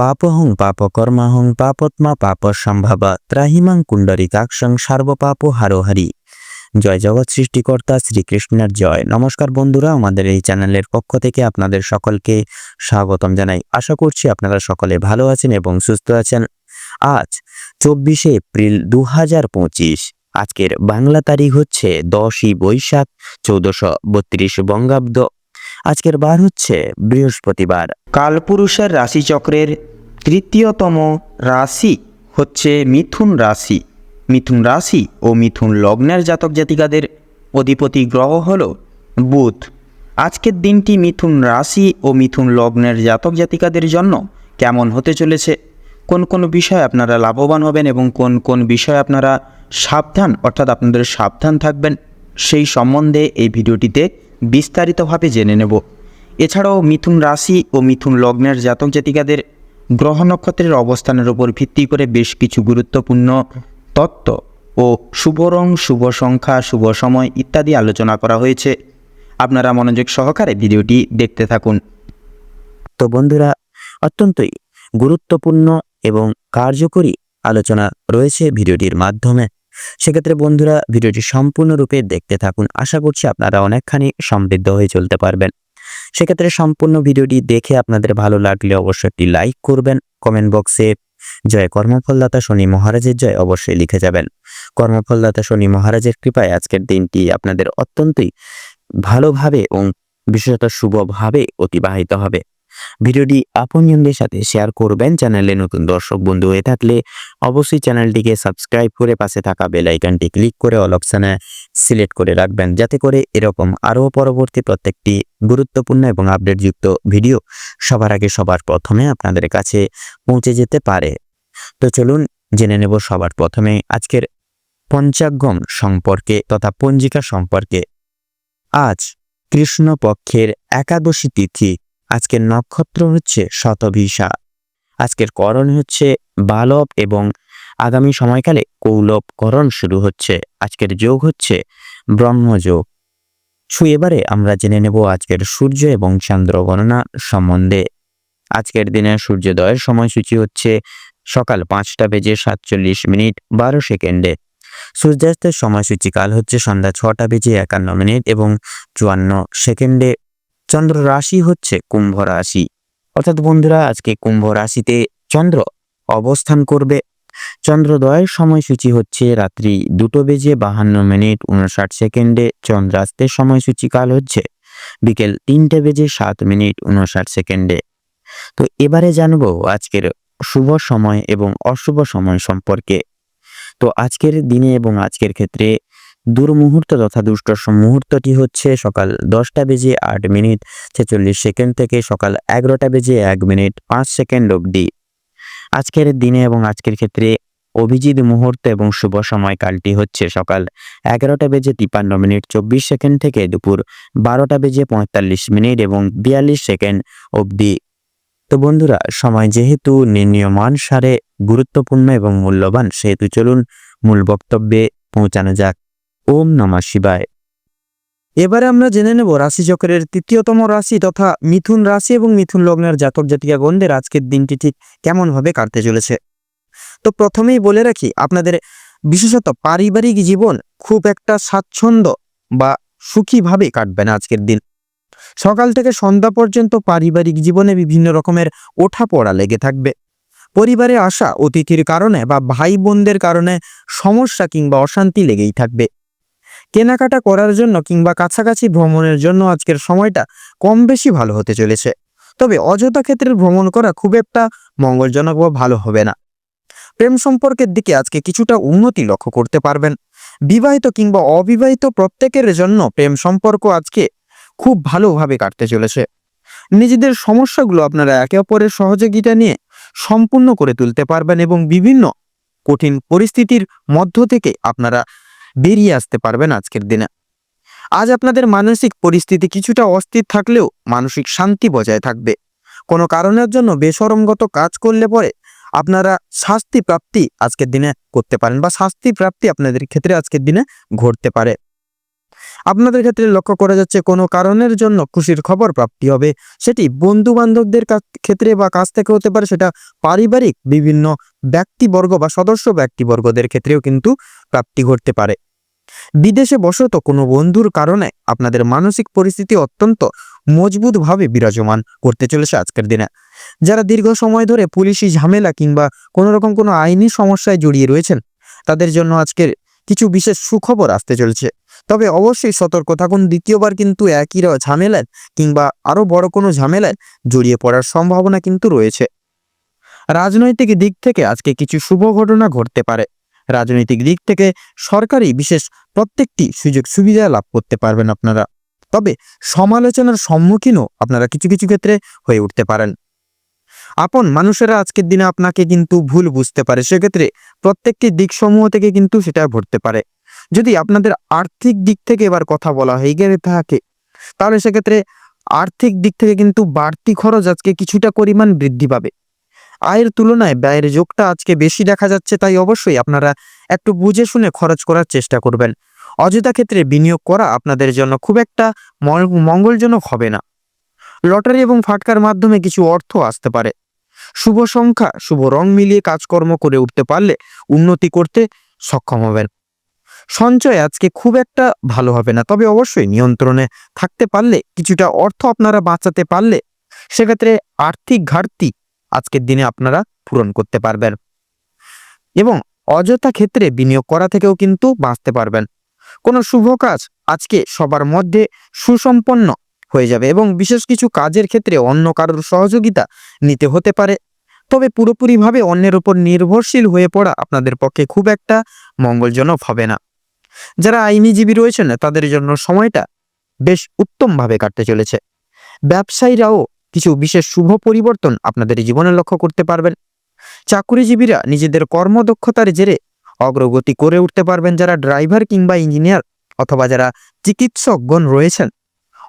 পাপহং পাপকর্মাহং পাপত্মা পাপ সম্ভব ত্রাহিমাং কুণ্ডরিকাক্ষং সার্বপাপ হারোহারি। জয় জগৎ সৃষ্টিকর্তা শ্রীকৃষ্ণের জয়। নমস্কার বন্ধুরা, আমাদের এই চ্যানেলের পক্ষ থেকে আপনাদের সকলকে স্বাগতম জানাই। আশা করছি আপনারা সকলে ভালো আছেন এবং সুস্থ আছেন। আজ চব্বিশে এপ্রিল দু হাজার পঁচিশ, আজকের বাংলা তারিখ হচ্ছে দশই বৈশাখ চৌদ্দশো বত্রিশ বঙ্গাব্দ। আজকের বার হচ্ছে বৃহস্পতিবার। কালপুরুষের রাশিচক্রের তৃতীয়তম রাশি হচ্ছে মিথুন রাশি। মিথুন রাশি ও মিথুন লগ্নের জাতক জাতিকাদের অধিপতি গ্রহ হল বুধ। আজকের দিনটি মিথুন রাশি ও মিথুন লগ্নের জাতক জাতিকাদের জন্য কেমন হতে চলেছে? কোন কোন বিষয়ে আপনারা লাভবান হবেন এবং কোন কোন বিষয়ে আপনারা সাবধান, অর্থাৎ আপনাদের সাবধান থাকবেন, সেই সম্বন্ধে এই ভিডিওটিতে বিস্তারিতভাবে জেনে নেব। এছাড়াও মিথুন রাশি ও মিথুন লগ্নের জাতক জাতিকাদের গ্রহ নক্ষত্রের অবস্থানের উপর ভিত্তি করে বেশ কিছু গুরুত্বপূর্ণ তত্ত্ব ও শুভ রং, শুভ সংখ্যা, শুভ সময় ইত্যাদি আলোচনা করা হয়েছে। আপনারা মনোযোগ সহকারে ভিডিওটি দেখতে থাকুন। তো বন্ধুরা, অত্যন্তই গুরুত্বপূর্ণ এবং কার্যকরী আলোচনা রয়েছে ভিডিওটির মাধ্যমে। সেক্ষেত্রে বন্ধুরা ভিডিওটি সম্পূর্ণরূপে দেখতে থাকুন। আশা করছি আপনারা অনেকখানি সমৃদ্ধ হয়ে চলতে পারবেন। সেক্ষেত্রে সম্পূর্ণ ভিডিওটি দেখে আপনাদের ভালো লাগলে অবশ্যই একটি লাইক করবেন। কমেন্ট বক্সে জয় কর্মফলদাতা শনি মহারাজের জয় অবশ্যই লিখে যাবেন। কর্মফলদাতা শনি মহারাজের কৃপায় আজকের দিনটি আপনাদের অত্যন্তই ভালোভাবে এবং বিশেষত শুভভাবে অতিবাহিত হবে। ভিডিওটি আপনজনদের সাথে শেয়ার করবেন। চ্যানেলে নতুন দর্শক বন্ধু হয়ে থাকলে অবশ্যই চ্যানেলটিকে সাবস্ক্রাইব করে পাশে থাকা বেল আইকনটি ক্লিক করে অল অপশানে সিলেক্ট করে রাখবেন। যাতে করে এরকম আরও পরবর্তী প্রত্যেকটি গুরুত্বপূর্ণ এবং আপডেটযুক্ত ভিডিও সবার আগে সবার প্রথমে আপনাদের কাছে পৌঁছে যেতে পারে। তো চলুন জেনে নেব সবার প্রথমে আজকের পঞ্চাগম সম্পর্কে তথা পঞ্জিকা সম্পর্কে। আজ কৃষ্ণপক্ষের একাদশী তিথি আজকের নক্ষত্র হচ্ছে শতভিসা আজকের করণ হচ্ছে বালব এবং আগামী সময়কালে কৌলব করণ শুরু হচ্ছে। আজকের যোগ হচ্ছে ব্রহ্মযোগ সু এবারে আমরা জেনে নেব আজকের সূর্য এবং চন্দ্র গণনা সম্বন্ধে। আজকের দিনে সূর্যোদয়ের সময়সূচি হচ্ছে সকাল পাঁচটা বেজে সাতচল্লিশ মিনিট বারো সেকেন্ডে। সূর্যাস্তের সময়সূচি কাল হচ্ছে সন্ধ্যা ছটা বেজে একান্ন মিনিট এবং চুয়ান্ন সেকেন্ডে। চন্দ্র রাশি হচ্ছে কুম্ভ রাশি। অর্থাৎ বন্ধুরা, আজকে কুম্ভ রাশিতে চন্দ্র অবস্থান করবে। চন্দ্রোদয়ের সময়সূচি হচ্ছে রাত্রি দুটো বেজে বাহান্ন মিনিট উনষাট সেকেন্ডে। চন্দ্রাস্তের সময়সূচি কাল হচ্ছে বিকেল তিনটে বেজে সাত মিনিট উনষাট সেকেন্ডে। তো এবারে জানব আজকের শুভ সময় এবং অশুভ সময় সম্পর্কে। তো আজকের দিনে এবং আজকের ক্ষেত্রে দুর্মুহূর্ত তথা দুষ্ট মুহূর্তটি হচ্ছে সকাল দশটা বেজে আট মিনিট ছেচল্লিশ সেকেন্ড থেকে সকাল এগারোটা বেজে এক মিনিট পাঁচ সেকেন্ড অবধি। আজকের দিনে এবং আজকের ক্ষেত্রে অভিজিৎ মুহূর্ত এবং শুভ সময়কালটি হচ্ছে সকাল এগারোটা বেজে তিপান্ন মিনিট চব্বিশ সেকেন্ড থেকে দুপুর বারোটা বেজে পঁয়তাল্লিশ মিনিট এবং বিয়াল্লিশ সেকেন্ড অবধি। তো বন্ধুরা, সময় যেহেতু নির্ণীয়মান সারে গুরুত্বপূর্ণ এবং মূল্যবান, সেহেতু চলুন মূল বক্তব্যে পৌঁছানো যাক। ওম নমঃ শিবায়। এবারে আমরা জেনে নেব রাশিচক্রের তৃতীয়তম রাশি তথা মিথুন রাশি এবং মিথুন লগ্নের জাতক জাতিকা গণদের আজকের দিনটি ঠিক কেমনভাবে কাটতে চলেছে। তো প্রথমেই বলে রাখি, আপনাদের বিশেষত পারিবারিক জীবন খুব একটা স্বাচ্ছন্দ্য বা সুখীভাবে কাটবে না আজকের দিন। সকাল থেকে সন্ধ্যা পর্যন্ত পারিবারিক জীবনে বিভিন্ন রকমের ওঠা পড়া লেগে থাকবে। পরিবারে আসা অতিথির কারণে বা ভাই বোনদের কারণে সমস্যা কিংবা অশান্তি লেগেই থাকবে। কেনাকাটা করার জন্য কিংবা কাছাকাছি ভ্রমণের জন্য আজকের সময়টা কম বেশি ভালো হতে চলেছে। তবে অযথা ক্ষেত্রে ভ্রমণ করা খুব একটা মঙ্গলজনক বা ভালো হবে না। প্রেম সম্পর্কের দিকে আজকে কিছুটা উন্নতি লক্ষ্য করতে পারবেন। বিবাহিত কিংবা অবিবাহিত প্রত্যেকের জন্য প্রেম সম্পর্ক আজকে খুব ভালোভাবে কাটতে চলেছে। নিজেদের সমস্যাগুলো আপনারা একে অপরের সহযোগিতা নিয়ে সম্পূর্ণ করে তুলতে পারবেন এবং বিভিন্ন কঠিন পরিস্থিতির মধ্য থেকে আপনারা বেরিয়ে আসতে পারবেন আজকের দিনে। আজ আপনাদের মানসিক পরিস্থিতি কিছুটা অস্থির থাকলেও মানসিক শান্তি বজায় থাকবে। কোনো কারণের জন্য বেসরমগত কাজ করলে পরে আপনারা শাস্তি প্রাপ্তি আজকের দিনে করতে পারেন বা শাস্তি প্রাপ্তি আপনাদের ক্ষেত্রে আজকের দিনে ঘটতে পারে। আপনাদের ক্ষেত্রে লক্ষ্য করা যাচ্ছে কোনো কারণের জন্য খুশির খবর প্রাপ্তি হবে। সেটি বন্ধু বান্ধবদের ক্ষেত্রে বা কাছ থেকে হতে পারে, সেটা পারিবারিক বিভিন্ন ব্যক্তিবর্গ বা সদস্য ব্যক্তিবর্গদের ক্ষেত্রেও কিন্তু প্রাপ্তি ঘটতে পারে। বিদেশে বসত কোনো বন্ধুর কারণে আপনাদের মানসিক পরিস্থিতি অত্যন্ত মজবুতভাবে বিরাজমান করতে চলেছে আজকের দিনে। যারা দীর্ঘ সময় ধরে পুলিশি ঝামেলা কিংবা কোনো রকম কোনো আইনি সমস্যায় জড়িয়ে রয়েছেন, তাদের জন্য আজকের কিছু বিশেষ সুখবর আসতে চলেছে। তবে অবশ্যই সতর্ক থাকুন। দ্বিতীয়বার কিন্তু একই র- ঝামেলায় কিংবা আরও বড় কোনো ঝামেলায় জড়িয়ে পড়ার সম্ভাবনা কিন্তু রয়েছে। রাজনৈতিক দিক থেকে আজকে কিছু শুভ ঘটনা ঘটতে পারে। রাজনৈতিক দিক থেকে সরকারি বিশেষ প্রত্যেকটি সুযোগ সুবিধা লাভ করতে পারবেন আপনারা। তবে সমালোচনার সম্মুখীনও আপনারা কিছু কিছু ক্ষেত্রে হয়ে উঠতে পারেন। আপন মানুষেরা আজকের দিনে আপনাকে কিন্তু ভুল বুঝতে পারে। সেক্ষেত্রে প্রত্যেকটি দিক সমূহ থেকে কিন্তু সেটা ঘটতে পারে। যদি আপনাদের আর্থিক দিক থেকে এবার কথা বলা হয়ে গেলে থাকে, তাহলে সেক্ষেত্রে আর্থিক দিক থেকে কিন্তু বাড়তি খরচ আজকে কিছুটা পরিমাণ বৃদ্ধি পাবে। আয়ের তুলনায় ব্যয়ের যোগটা আজকে বেশি দেখা যাচ্ছে, তাই অবশ্যই আপনারা একটু বুঝে শুনে খরচ করার চেষ্টা করবেন। অযথা ক্ষেত্রে বিনিয়োগ করা আপনাদের জন্য খুব একটা মঙ্গ- মঙ্গলজনক হবে না। লটারি এবং ফাটকার মাধ্যমে কিছু অর্থ আসতে পারে। শুভ সংখ্যা, শুভ রং মিলিয়ে কাজকর্ম করে উঠতে পারলে উন্নতি করতে সক্ষম হবেন। সঞ্চয় আজকে খুব একটা ভালো হবে না। তবে অবশ্যই নিয়ন্ত্রণে থাকতে পারলে, কিছুটা অর্থ আপনারা বাঁচাতে পারলে, সেক্ষেত্রে আর্থিক ঘাটতি আজকের দিনে আপনারা পূরণ করতে পারবেন। এবং অযথা ক্ষেত্রে বিনিয়োগ করা থেকেও কিন্তু বাঁচতে পারবেন। কোনো শুভ কাজ আজকে সবার মধ্যে সুসম্পন্ন হয়ে যাবে এবং বিশেষ কিছু কাজের ক্ষেত্রে অন্য কারোর সহযোগিতা নিতে হতে পারে। তবে পুরোপুরিভাবে অন্যের উপর নির্ভরশীল হয়ে পড়া আপনাদের পক্ষে খুব একটা মঙ্গলজনক হবে না। যারা আইনিজীবী রয়েছেন, তাদের জন্য সময়টা বেশ উত্তমভাবে কাটতে চলেছে। ব্যবসায়ীরাও কিছু বিশেষ শুভ পরিবর্তন আপনাদের জীবনে লক্ষ্য করতে পারবেন। চাকুরিজীবীরা নিজেদের কর্মদক্ষতার জেরে অগ্রগতি করে উঠতে পারবেন। যারা ড্রাইভার কিংবা ইঞ্জিনিয়ার অথবা যারা চিকিৎসকগণ রয়েছেন,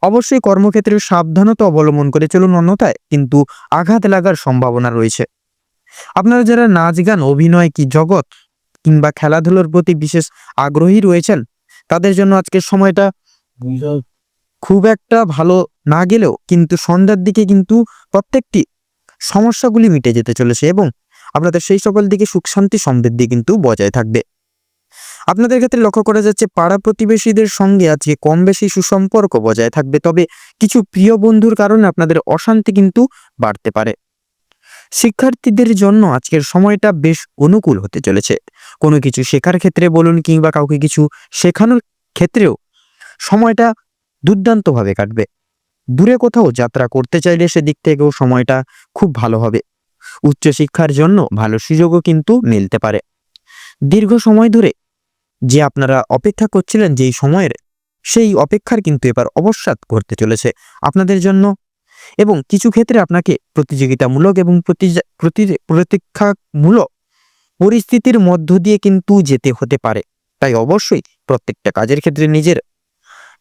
অবশ্যই কর্মক্ষেত্রে সাবধানতা অবলম্বন করে চলুন। অন্যথায় কিন্তু আঘাত লাগার সম্ভাবনা রয়েছে। আপনারা যারা নাচ গান, অভিনয় কি জগৎ কিংবা খেলাধুলোর প্রতি বিশেষ আগ্রহী রয়েছেন, তাদের জন্য আজকের সময়টা খুব একটা ভালো না গেলেও কিন্তু সন্ধ্যার দিকে কিন্তু প্রত্যেকটি সমস্যাগুলি মিটে যেতে চলেছে এবং আপনাদের সেই সকল দিকে সুখ শান্তি সমৃদ্ধি কিন্তু বজায় থাকবে। আপনাদের ক্ষেত্রে লক্ষ্য করা যাচ্ছে পাড়া প্রতিবেশীদের সঙ্গে আজকে কম বেশি সুসম্পর্ক বজায় থাকবে, তবে কিছু প্রিয় বন্ধুর কারণে আপনাদের অশান্তি কিন্তু বাড়তে পারে। শিক্ষার্থীদের জন্য আজকের সময়টা বেশ অনুকূল হতে চলেছে। কোনো কিছু শেখার ক্ষেত্রে বলুন কিংবা কাউকে কিছু শেখানোর ক্ষেত্রেও সময়টা দুর্দান্তভাবে কাটবে। দূরে কোথাও যাত্রা করতে চাইলে সেদিক থেকেও সময়টা খুব ভালো হবে। উচ্চশিক্ষার জন্য ভালো সুযোগও কিন্তু মিলতে পারে। দীর্ঘ সময় ধরে যে আপনারা অপেক্ষা করছিলেন যেই সময়ের, সেই অপেক্ষার কিন্তু এবার অবসাদ ঘটতে চলেছে। আপনাদের জন্য এবং কিছু ক্ষেত্রে আপনাকে প্রতিযোগিতামূলক এবং প্রতীক্ষামূলক পরিস্থিতির মধ্য দিয়ে কিন্তু যেতে হতে পারে। তাই অবশ্যই প্রত্যেকটা কাজের ক্ষেত্রে নিজের,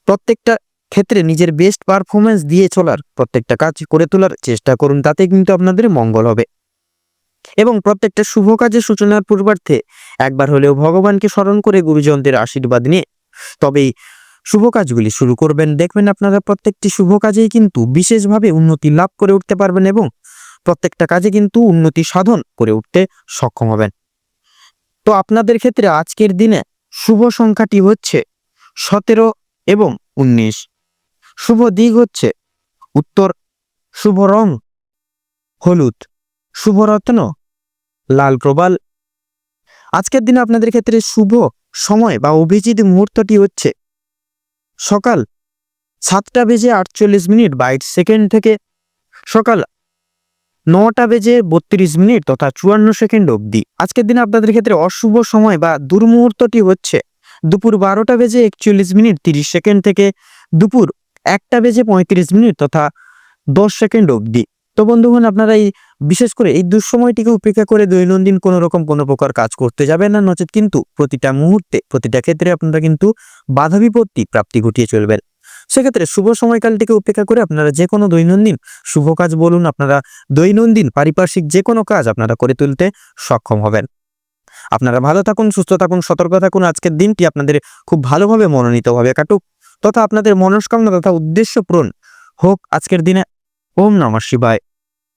প্রত্যেকটা ক্ষেত্রে নিজের বেস্ট পারফরমেন্স দিয়ে চলার, প্রত্যেকটা কাজ করে তোলার চেষ্টা করুন, তাতে কিন্তু আপনাদের মঙ্গল হবে। এবং প্রত্যেকটা শুভ কাজের সূচনার পূর্বার্থে একবার হলেও ভগবানকে স্মরণ করে গুরুজনদের আশীর্বাদ নিয়ে তবেই শুভ কাজগুলি শুরু করবেন। দেখবেন আপনারা প্রত্যেকটি শুভ কাজেই কিন্তু বিশেষভাবে উন্নতি লাভ করে উঠতে পারবেন এবং প্রত্যেকটা কাজে কিন্তু উন্নতি সাধন করে উঠতে সক্ষম হবেন। তো আপনাদের ক্ষেত্রে আজকের দিনে শুভ সংখ্যাটি হচ্ছে সতেরো এবং উনিশ। শুভ দিক হচ্ছে উত্তর, শুভ রং হলুদ, শুভ রত্ন লাল প্রবাল। আজকের দিনে আপনাদের ক্ষেত্রে শুভ সময় বা অভিজিৎ মুহূর্তটি হচ্ছে সকাল সাতটা বেজে আটচল্লিশ মিনিট বাইশ সেকেন্ড থেকে সকাল নটা বেজে বত্রিশ মিনিট তথা চুয়ান্ন সেকেন্ড অবধি। আজকের দিনে আপনাদের ক্ষেত্রে অশুভ সময় বা দুর্মুহূর্তটি হচ্ছে দুপুর বারোটা বেজে একচল্লিশ মিনিট তিরিশ সেকেন্ড থেকে দুপুর একটা বেজে পঁয়ত্রিশ মিনিট তথা দশ সেকেন্ড অবধি। তো বন্ধুগণ, আপনারা এই বিশেষ করে এই দুঃসময়টিকে উপেক্ষা করে দৈনন্দিন কোনো রকম কোনো প্রকার কাজ করতে যাবেন না, নচেত কিন্তু প্রতিটা মুহূর্তে, প্রতিটা ক্ষেত্রে আপনারা কিন্তু বাধা বিপত্তি প্রাপ্তি ঘটিয়ে চলবেন। সেক্ষেত্রে শুভ সময়কালটিকে উপেক্ষা করে আপনারা যে কোনো দৈনন্দিন শুভ কাজ বলুন, আপনারা দৈনন্দিন পারিপার্শ্বিক যে কোনো কাজ আপনারা করে তুলতে সক্ষম হবেন। আপনারা ভালো থাকুন, সুস্থ থাকুন, সতর্ক থাকুন, আজকের দিনটি আপনাদের খুব ভালোভাবে মনোনীতভাবে কাটুক। তথা আপনাদের মনস্কামনা তথা উদ্দেশ্য পূরণ হোক আজকের দিনে। ওম নমঃ শিবায়।